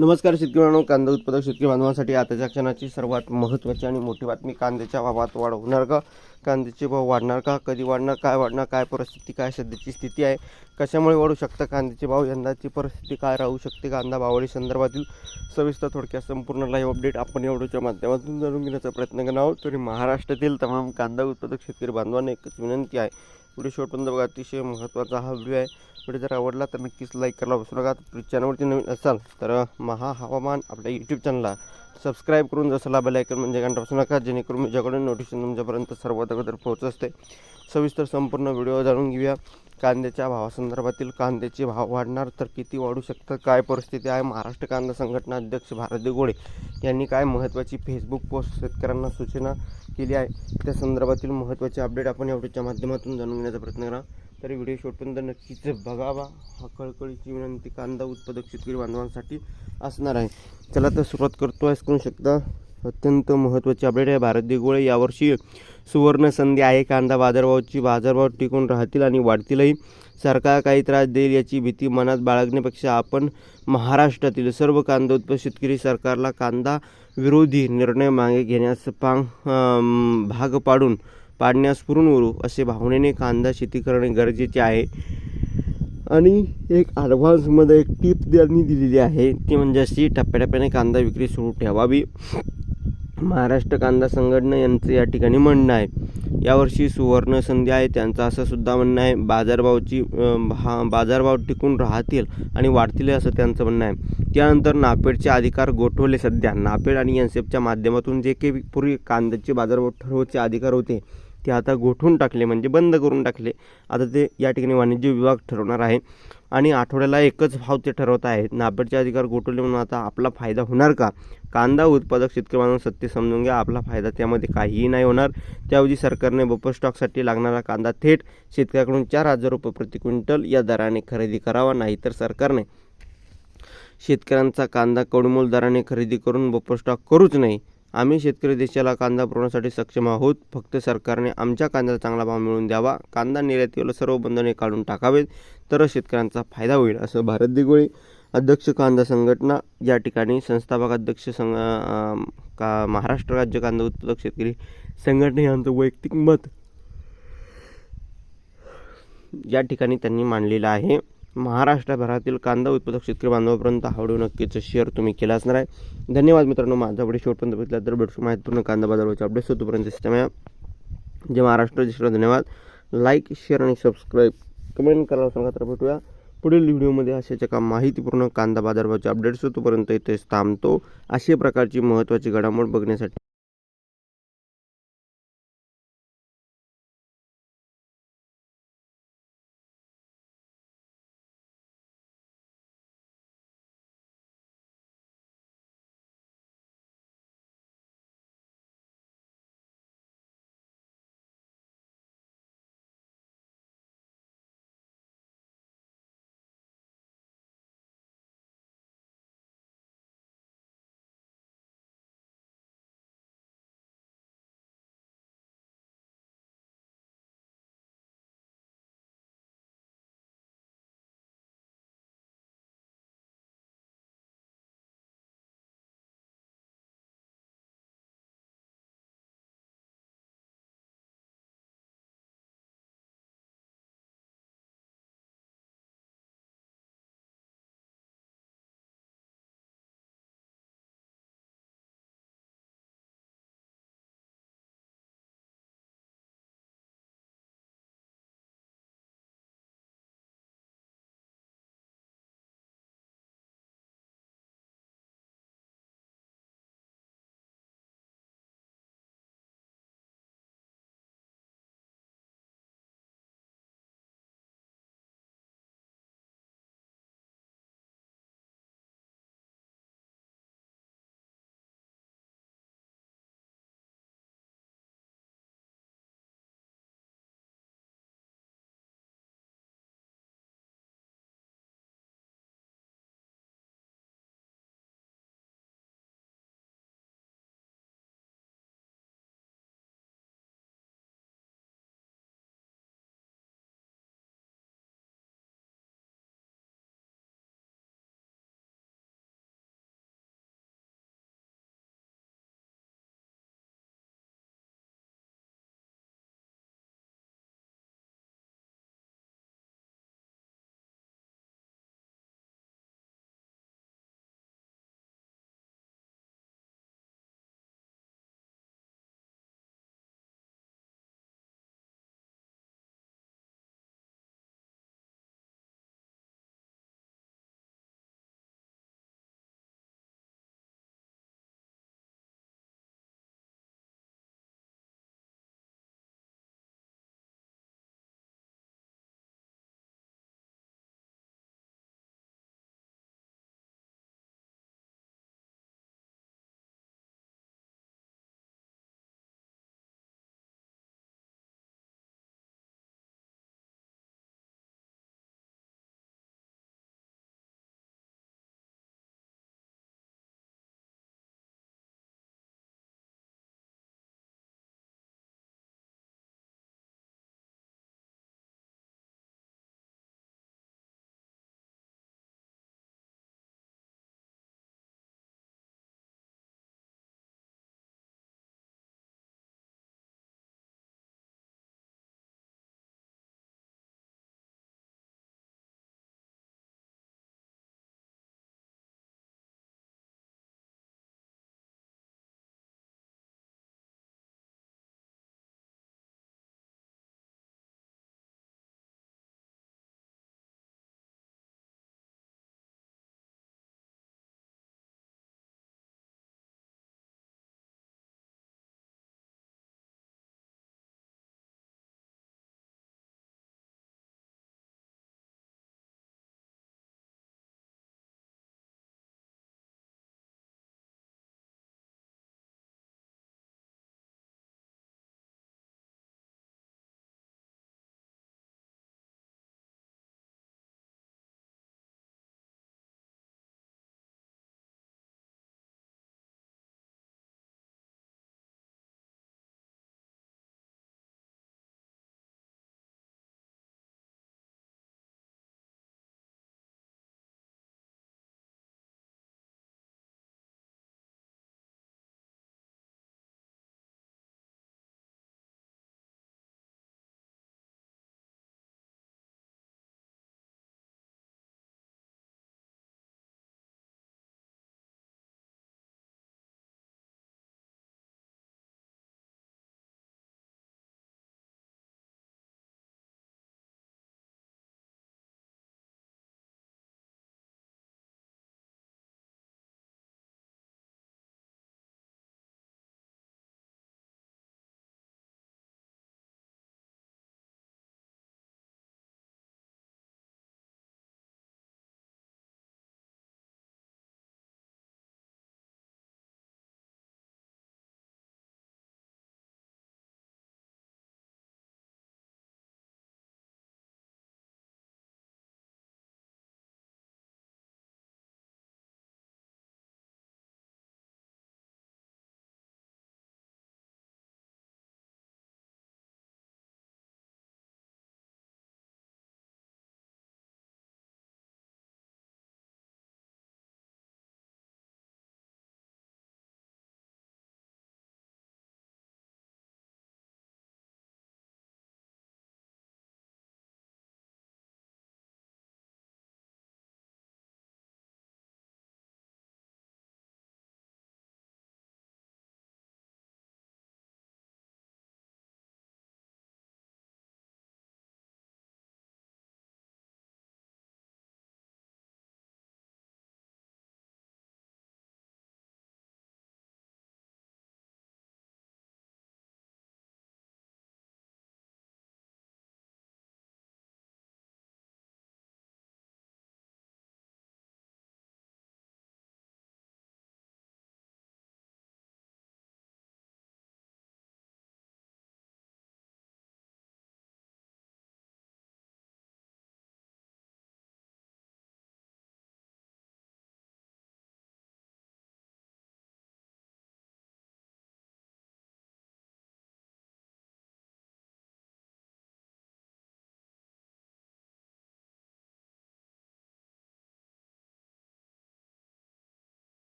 नमस्कार शेतकरी बांधव कांदा उत्पादक शेतकरी बांधवांसाठी आताच्या क्षणाची सर्वात महत्त्वाची आणि मोठी बातमी कांद्याच्या भावात वाढ होणार का? कांद्याचे भाव वाढणार का? कधी वाढणार? काय वाढणार? काय परिस्थिती? काय सध्याची स्थिती आहे? कशामुळे वाढू शकतं कांद्याचे भाव? यंदाची परिस्थिती काय राहू शकते कांदा भावडी संदर्भातील सविस्तर थोडक्यात संपूर्ण लाईव्ह अपडेट आपण एवढ्याच्या माध्यमातून जाणून घेण्याचा प्रयत्न करणार आहोत. तरी महाराष्ट्रातील तमाम कांदा उत्पादक शेतकरी बांधवांना एकच विनंती आहे व्हिडिओ शेवटपर्यंत बघा अतिशय महत्त्वाचा हा व्हिडिओ आहे. व्हिडिओ जर आवडला तर नक्कीच लाईक करायला विसरू नका. चॅनलवरती नवीन असाल तर महा हवामान आपल्या यूट्यूब चॅनलला सबस्क्राईब करून जसं लाभेल ऐकून म्हणजे घंटा बसू नका. जेणेकरून माझ्याकडून नोटिफिकेशन तुमच्यापर्यंत सर्वात अगोदर पोहोचत असते. सविस्तर संपूर्ण व्हिडिओ जाणून घेऊया. कांद्याच्या भावासंदर्भातील कांद्याचे भाव वाढणार तर किती वाढू शकतात? काय परिस्थिती आहे? महाराष्ट्र कांदा संघटना अध्यक्ष भारती गोळे यांनी काय महत्त्वाची फेसबुक पोस्ट शेतकऱ्यांना सूचना केली आहे? त्या संदर्भातील महत्त्वाचे अपडेट आपण एवढ्याच्या माध्यमातून जाणून घेण्याचा प्रयत्न करा. तरी व्हिडिओ शेवटपर्यंत नक्कीच बघावा. हा कळकळीची विनंती कांदा उत्पादक शेतकरी बांधवांसाठी असणार आहे. चला तर सुरुवात करतो. आहे करू शकता अत्यंत महत्त्वाची अपडेट आहे. भारत गोळे यावर्षी सुवर्ण संधी आहे. कांदा बाजारभावाची बाजारभाव टिकून राहतील आणि वाढतीलही. सरकार काही त्रास देईल याची भीती मनात बाळगण्यापेक्षा आपण महाराष्ट्रातील सर्व कांदा उत्पादक शेतकरी सरकारला कांदा विरोधी निर्णय मागे घेण्यास पांग भाग पाडून पाडण्यास पुरून उरू असे भावनेने कांदा शेती करणे गरजेचे आहे. आणि एक ॲडव्हान्समध्ये एक टीप त्यांनी दिलेली आहे. ती म्हणजे अशी टप्प्याटप्प्याने कांदा विक्री सुरू ठेवावी. महाराष्ट्र कांदा संघटना यांचं या ठिकाणी म्हणणं आहे. यावर्षी सुवर्ण संधी आहे त्यांचं असं सुद्धा म्हणणं आहे. बाजारभावची हा बाजारभाव टिकून राहतील आणि वाढतील असं त्यांचं म्हणणं आहे. त्यानंतर नापेडचे अधिकार गोठवले सध्या. नापेड आणि एनसेफच्या माध्यमातून जे काही पूर्वी कांद्याचे बाजारभाव ठरवचे अधिकार होते ते आता गोठवून टाकले म्हणजे बंद करून टाकले. आता ते या ठिकाणी वाणिज्य विभाग ठरवणार आहे. आणि आठवड्याला एकच भाव ते ठरवत आहेत. नापेडचे अधिकार गोठवले म्हणून आता आपला फायदा होणार का? कांदा उत्पादक शेतकरी बांधव सत्य समजून घ्या. आपला फायदा त्यामध्ये काहीही नाही होणार. त्याऐवजी सरकारने बफर स्टॉकसाठी लागणारा कांदा थेट शेतकऱ्याकडून चार हजार रुपये प्रति क्विंटल या दराने खरेदी करावा नाहीतर सरकारने शेतकऱ्यांचा कांदा कडमोल दराने खरेदी करून बफर स्टॉक करूच नाही आम्ही शेतकरी देशाला कांदा पुरवण्यासाठी सक्षम आहोत. फक्त सरकारने आमच्या कांद्याला चांगला भाव मिळवून द्यावा. कांदा निर्यातीवर सर्व बंधने काढून टाकावेत तरच शेतकऱ्यांचा फायदा होईल असं भारत दिगोळी अध्यक्ष कांदा संघटना या ठिकाणी संस्थापक अध्यक्ष संघ का महाराष्ट्र राज्य कांदा उत्पादक शेतकरी संघटना यांचं वैयक्तिक मत या ठिकाणी त्यांनी मांडलेलं आहे. महाराष्ट्रभरातील कांदा उत्पादक शेतकरी बांधवापर्यंत हा व्हिडिओ नक्कीच शेअर तुम्ही केला असणार आहे. धन्यवाद मित्रांनो माझा व्हिडिओ शेवटपर्यंत बघितला तर भेटू माहितीपूर्ण कांदा बाजाराचे अपडेट्स होतोपर्यंत सिस्टम आहे जे महाराष्ट्र दिसला धन्यवाद. लाईक शेअर आणि सबस्क्राईब कमेंट करायला सांगा तर भेटूया. पुढील व्हिडिओमध्ये अशाच्या का माहितीपूर्ण कांदा बाजारभावाचे अपडेट्स होतोपर्यंत इथेच थांबतो. अशा प्रकारची महत्त्वाची घडामोड बघण्यासाठी